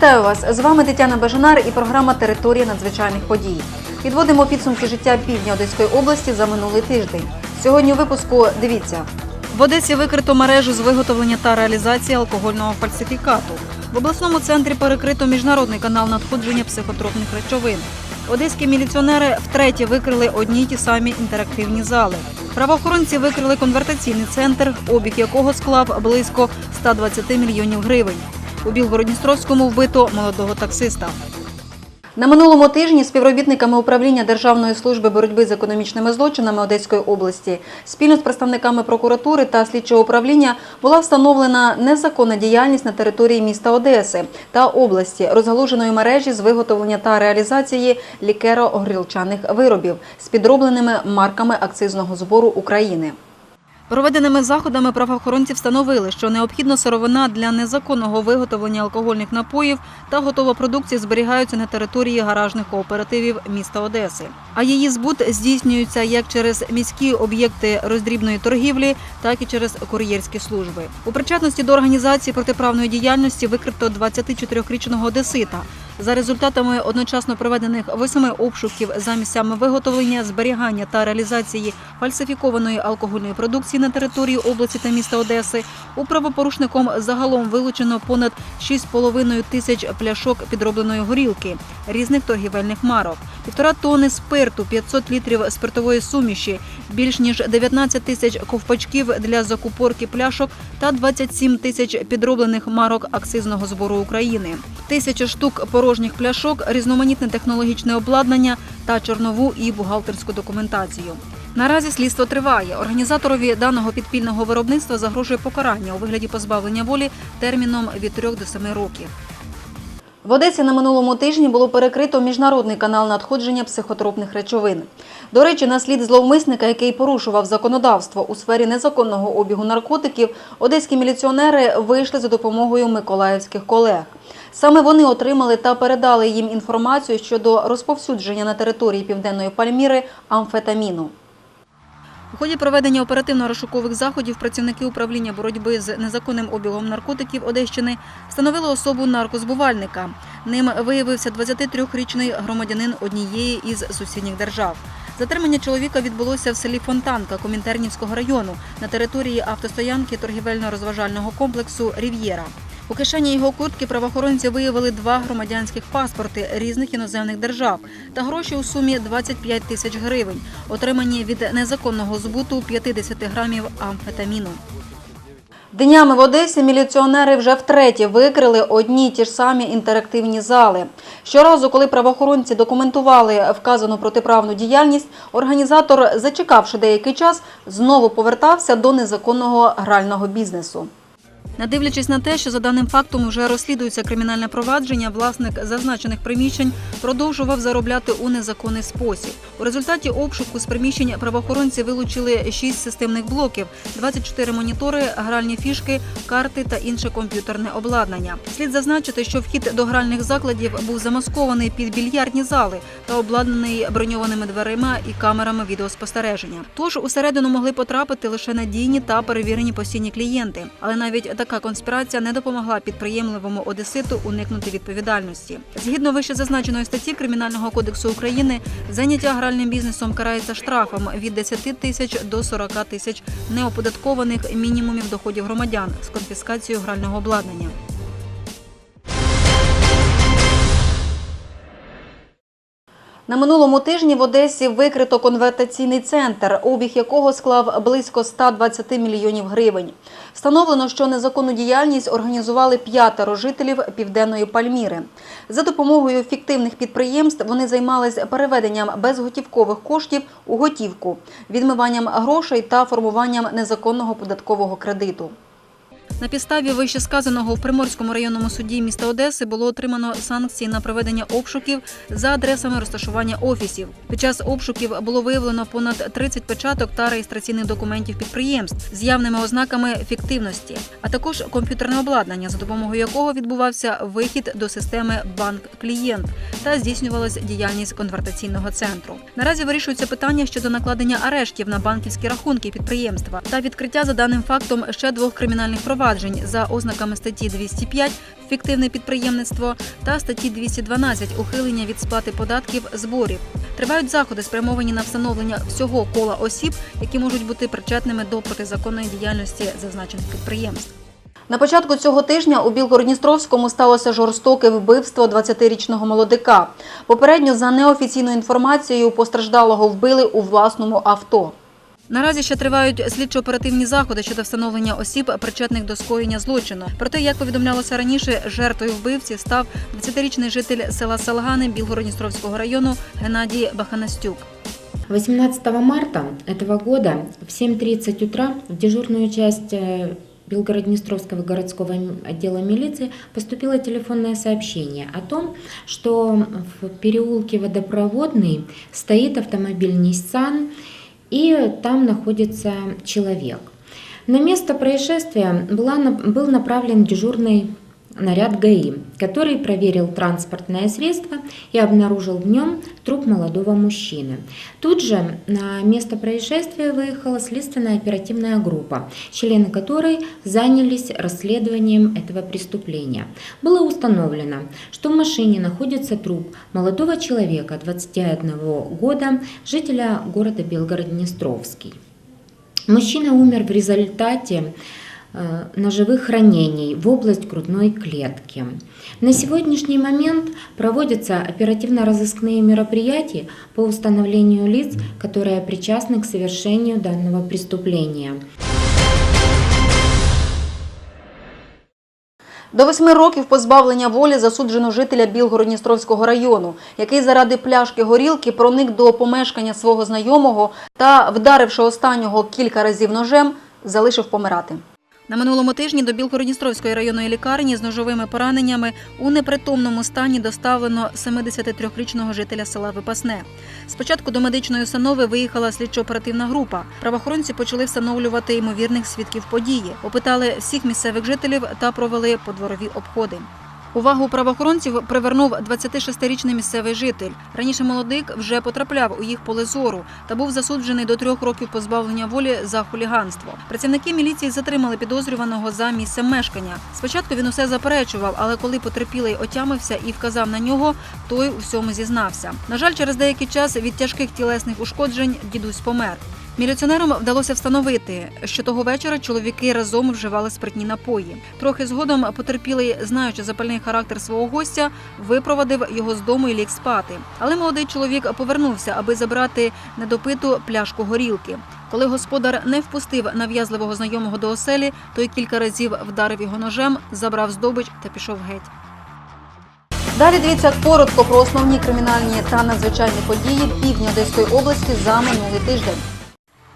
Вітаю вас! З вами Тетяна Бажанар і програма Територія надзвичайних подій. Підводимо підсумки життя півдня Одеської області за минулий тиждень. Сьогодні у випуску дивіться. В Одесі викрито мережу з виготовлення та реалізації алкогольного фальсифікату. В обласному центрі перекрито міжнародний канал надходження психотропних речовин. Одеські міліціонери втретє викрили одні й ті самі інтерактивні зали. Правоохоронці викрили конвертаційний центр, обіг якого склав близько 120 мільйонів гривень. У Білгородністровському вбито молодого таксиста. На минулому тижні співробітниками управління Державної служби боротьби з економічними злочинами Одеської області спільно з представниками прокуратури та слідчого управління була встановлена незаконна діяльність на території міста Одеси та області розгалуженої мережі з виготовлення та реалізації лікеро-горілчаних виробів з підробленими марками акцизного збору України. Проведеними заходами правоохоронці встановили, що необхідна сировина для незаконного виготовлення алкогольних напоїв та готова продукція зберігаються на території гаражних кооперативів міста Одеси. А її збут здійснюється як через міські об'єкти роздрібної торгівлі, так і через кур'єрські служби. У причетності до організації протиправної діяльності викрито 24-річного одесита. За результатами одночасно проведених восьми обшуків за місцями виготовлення, зберігання та реалізації фальсифікованої алкогольної продукції на території області та міста Одеси, у правопорушником загалом вилучено понад 6,5 тисяч пляшок підробленої горілки різних торгівельних марок, півтора тонни спирту, 500 літрів спиртової суміші, більш ніж 19 тисяч ковпачків для закупорки пляшок та 27 тисяч підроблених марок акцизного збору України, тисяча штук порожніх пляшок, різноманітне технологічне обладнання та чорнову і бухгалтерську документацію. Наразі слідство триває. Організаторові даного підпільного виробництва загрожує покарання у вигляді позбавлення волі терміном від 3 до 7 років. В Одесі на минулому тижні було перекрито міжнародний канал надходження психотропних речовин. До речі, на слід зловмисника, який порушував законодавство у сфері незаконного обігу наркотиків, одеські міліціонери вийшли за допомогою миколаївських колег. Саме вони отримали та передали їм інформацію щодо розповсюдження на території Південної Пальміри амфетаміну. У ході проведення оперативно-розшукових заходів працівники управління боротьби з незаконним обігом наркотиків Одещини встановили особу наркозбувальника. Ним виявився 23-річний громадянин однієї із сусідніх держав. Затримання чоловіка відбулося в селі Фонтанка Комінтернівського району на території автостоянки торгівельно-розважального комплексу Рів'єра. У кишені його куртки правоохоронці виявили два громадянських паспорти різних іноземних держав та гроші у сумі 25 тисяч гривень, отримані від незаконного збуту 50 грамів амфетаміну. Днями в Одесі міліціонери вже втретє викрили одні й ті ж самі інтерактивні зали. Щоразу, коли правоохоронці документували вказану протиправну діяльність, організатор, зачекавши деякий час, знову повертався до незаконного грального бізнесу. Не дивлячись на те, що за даним фактом вже розслідується кримінальне провадження, власник зазначених приміщень продовжував заробляти у незаконний спосіб. У результаті обшуку з приміщень правоохоронці вилучили 6 системних блоків, 24 монітори, гральні фішки, карти та інше комп'ютерне обладнання. Слід зазначити, що вхід до гральних закладів був замаскований під більярдні зали та обладнаний броньованими дверима і камерами відеоспостереження. Тож усередину могли потрапити лише надійні та перевірені постійні клієнти, але навіть така конспірація не допомогла підприємливому одеситу уникнути відповідальності. Згідно вище зазначеної статті Кримінального кодексу України, заняття гральним бізнесом карається штрафом від 10 тисяч до 40 тисяч неоподаткованих мінімумів доходів громадян з конфіскацією грального обладнання. На минулому тижні в Одесі викрито конвертаційний центр, обіг якого склав близько 120 мільйонів гривень. Встановлено, що незаконну діяльність організували п'ятеро жителів Південної Пальміри. За допомогою фіктивних підприємств вони займалися переведенням безготівкових коштів у готівку, відмиванням грошей та формуванням незаконного податкового кредиту. На підставі вищесказаного в Приморському районному суді міста Одеси було отримано санкції на проведення обшуків за адресами розташування офісів. Під час обшуків було виявлено понад 30 печаток та реєстраційних документів підприємств з явними ознаками фіктивності, а також комп'ютерне обладнання, за допомогою якого відбувався вихід до системи банк-клієнт та здійснювалася діяльність конвертаційного центру. Наразі вирішується питання щодо накладення арештів на банківські рахунки підприємства та відкриття за даним фактом ще двох кримінальних проваджень проваджень за ознаками статті 205 фіктивне підприємництво та статті 212 ухилення від сплати податків зборів. Тривають заходи, спрямовані на встановлення всього кола осіб, які можуть бути причетними до протизаконної діяльності зазначених підприємств. На початку цього тижня у Білгородністровському сталося жорстоке вбивство 20-річного молодика. Попередньо за неофіційною інформацією постраждалого вбили у власному авто. Наразі ще тривають слідчо-оперативні заходи щодо встановлення осіб, причетних до скоєння злочину. Проте, як повідомлялося раніше, жертвою вбивці став 20-річний житель села Салгани Білгородністровського району Геннадій Баханастюк. 18 марта этого года в 7.30 утра в дежурную часть э, Белгород-Днестровского городского м- отдела милиции поступило телефонное сообщение о том, что в переулке Водопроводный стоит автомобиль Nissan и там находится человек. На место происшествия была, нап- был направлен дежурный наряд ГАИ, который проверил транспортное средство и обнаружил в нем труп молодого мужчины. Тут же на место происшествия выехала следственная оперативная группа, члены которой занялись расследованием этого преступления. Было установлено, что в машине находится труп молодого человека 21 года, жителя города Белгород-Днестровский. Мужчина умер в результате ножевых ранений в область грудной клетки. На сегодняшний момент проводятся оперативно-розыскные мероприятия по установлению лиц, которые причастны к совершению данного преступления. До восьми років позбавлення волі засуджено жителя Білгородністровського району, який заради пляшки горілки проник до помешкання свого знайомого та, вдаривши останнього кілька разів ножем, залишив помирати. На минулому тижні до Білгородністровської районної лікарні з ножовими пораненнями у непритомному стані доставлено 73-річного жителя села Випасне. Спочатку до медичної установи виїхала слідчо-оперативна група. Правоохоронці почали встановлювати ймовірних свідків події, опитали всіх місцевих жителів та провели подворові обходи. Увагу правоохоронців привернув 26-річний місцевий житель. Раніше молодик вже потрапляв у їх поле зору та був засуджений до трьох років позбавлення волі за хуліганство. Працівники міліції затримали підозрюваного за місцем мешкання. Спочатку він усе заперечував, але коли потерпілий отямився і вказав на нього, той у всьому зізнався. На жаль, через деякий час від тяжких тілесних ушкоджень дідусь помер. Міліціонерам вдалося встановити, що того вечора чоловіки разом вживали спиртні напої. Трохи згодом потерпілий, знаючи запальний характер свого гостя, випровадив його з дому і ліг спати. Але молодий чоловік повернувся, аби забрати недопиту пляшку горілки. Коли господар не впустив нав'язливого знайомого до оселі, той кілька разів вдарив його ножем, забрав здобич та пішов геть. Далі дивіться коротко про основні кримінальні та надзвичайні події півдня Одеської області за минулий тиждень.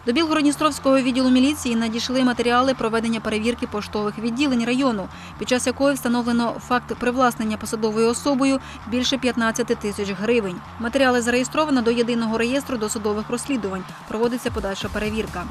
До Білгородністровського відділу міліції надійшли матеріали проведення перевірки поштових відділень району, під час якої встановлено факт привласнення посадовою особою більше 15 тисяч гривень. Матеріали зареєстровано до єдиного реєстру досудових розслідувань. Проводиться подальша перевірка.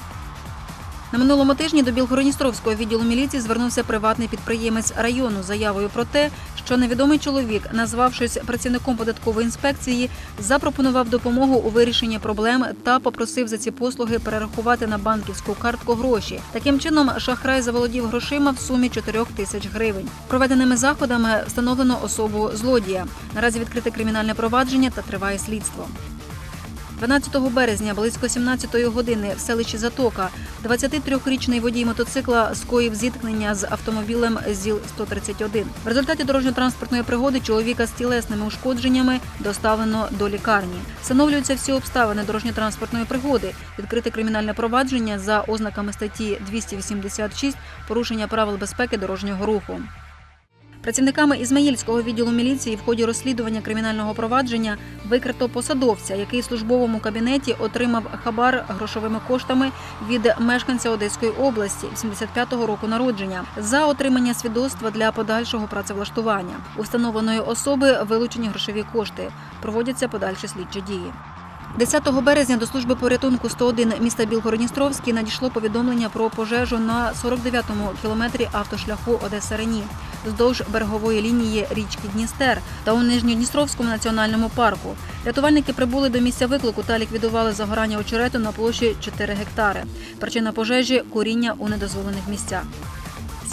На минулому тижні до Білгородністровського відділу міліції звернувся приватний підприємець району з заявою про те, що невідомий чоловік, назвавшись працівником податкової інспекції, запропонував допомогу у вирішенні проблем та попросив за ці послуги перерахувати на банківську картку гроші. Таким чином, шахрай заволодів грошима в сумі 4 тисяч гривень. Проведеними заходами встановлено особу злодія. Наразі відкрите кримінальне провадження та триває слідство. 12 березня близько 17 години в селищі Затока 23-річний водій мотоцикла скоїв зіткнення з автомобілем ЗІЛ-131. В результаті дорожньо-транспортної пригоди чоловіка з тілесними ушкодженнями доставлено до лікарні. Встановлюються всі обставини дорожньо-транспортної пригоди. Відкрите кримінальне провадження за ознаками статті 286 порушення правил безпеки дорожнього руху. Працівниками Ізмаїльського відділу міліції в ході розслідування кримінального провадження викрито посадовця, який в службовому кабінеті отримав хабар грошовими коштами від мешканця Одеської області 75-го року народження за отримання свідоцтва для подальшого працевлаштування. У встановленої особи вилучені грошові кошти. Проводяться подальші слідчі дії. 10 березня до служби порятунку 101 міста Білгородністровський надійшло повідомлення про пожежу на 49-му кілометрі автошляху Одеса Рені вздовж берегової лінії річки Дністер та у Нижньодністровському національному парку. Рятувальники прибули до місця виклику та ліквідували загорання очерету на площі 4 гектари. Причина пожежі куріння у недозволених місцях.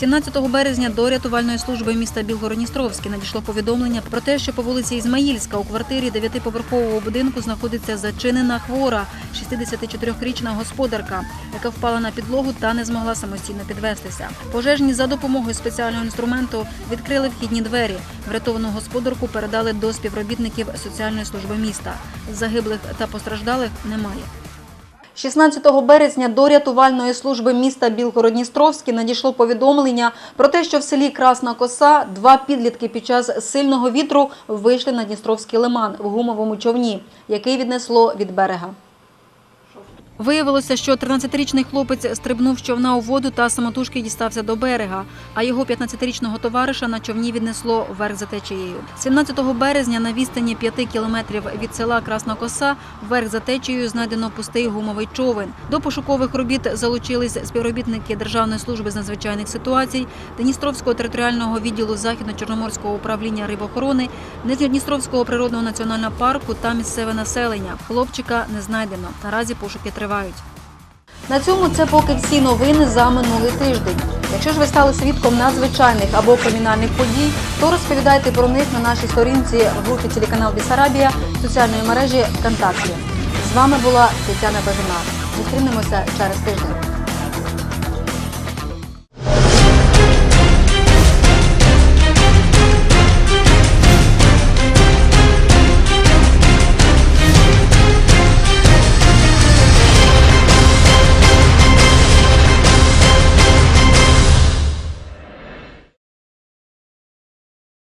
17 березня до рятувальної служби міста Білгородністровське надійшло повідомлення про те, що по вулиці Ізмаїльська у квартирі дев'ятиповерхового будинку знаходиться зачинена хвора 64-річна господарка, яка впала на підлогу та не змогла самостійно підвестися. Пожежні за допомогою спеціального інструменту відкрили вхідні двері. Врятовану господарку передали до співробітників соціальної служби міста. Загиблих та постраждалих немає. 16 березня до рятувальної служби міста Білгородністровське надійшло повідомлення про те, що в селі Красна Коса два підлітки під час сильного вітру вийшли на Дністровський лиман в гумовому човні, який віднесло від берега. Виявилося, що 13-річний хлопець стрибнув з човна у воду та самотужки дістався до берега, а його 15-річного товариша на човні віднесло вверх за течією. 17 березня на відстані 5 кілометрів від села Красна Коса вверх за течією знайдено пустий гумовий човен. До пошукових робіт залучились співробітники Державної служби з надзвичайних ситуацій, Дністровського територіального відділу Західно-Чорноморського управління рибохорони, Нижньодністровського природного національного парку та місцеве населення. Хлопчика не знайдено. Наразі пошуки тривають. На цьому це поки всі новини за минулий тиждень. Якщо ж ви стали свідком надзвичайних або кримінальних подій, то розповідайте про них на нашій сторінці в групі телеканал Бісарабія соціальної мережі ВКонтакті. З вами була Тетяна Бажина. Зустрінемося через тиждень.